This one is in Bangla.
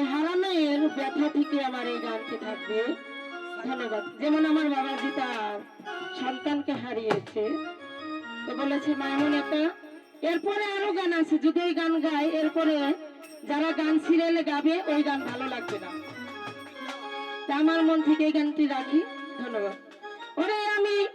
হারানোর ব্যথা থেকে আমার এই গানটি থাকবে। ধন্যবাদ। যেমন আমার বাবাজি তার সন্তানকে হারিয়েছে তো বলেছে, মা, এমন একটা এরপরে আরও গান আছে, যদি ওই গান গায়, এরপরে যারা গান সিরিয়ালে গাবে, ওই গান ভালো লাগবে না। তা আমার মন থেকে এই গানটি রাখি। ধন্যবাদ। ওরে আমি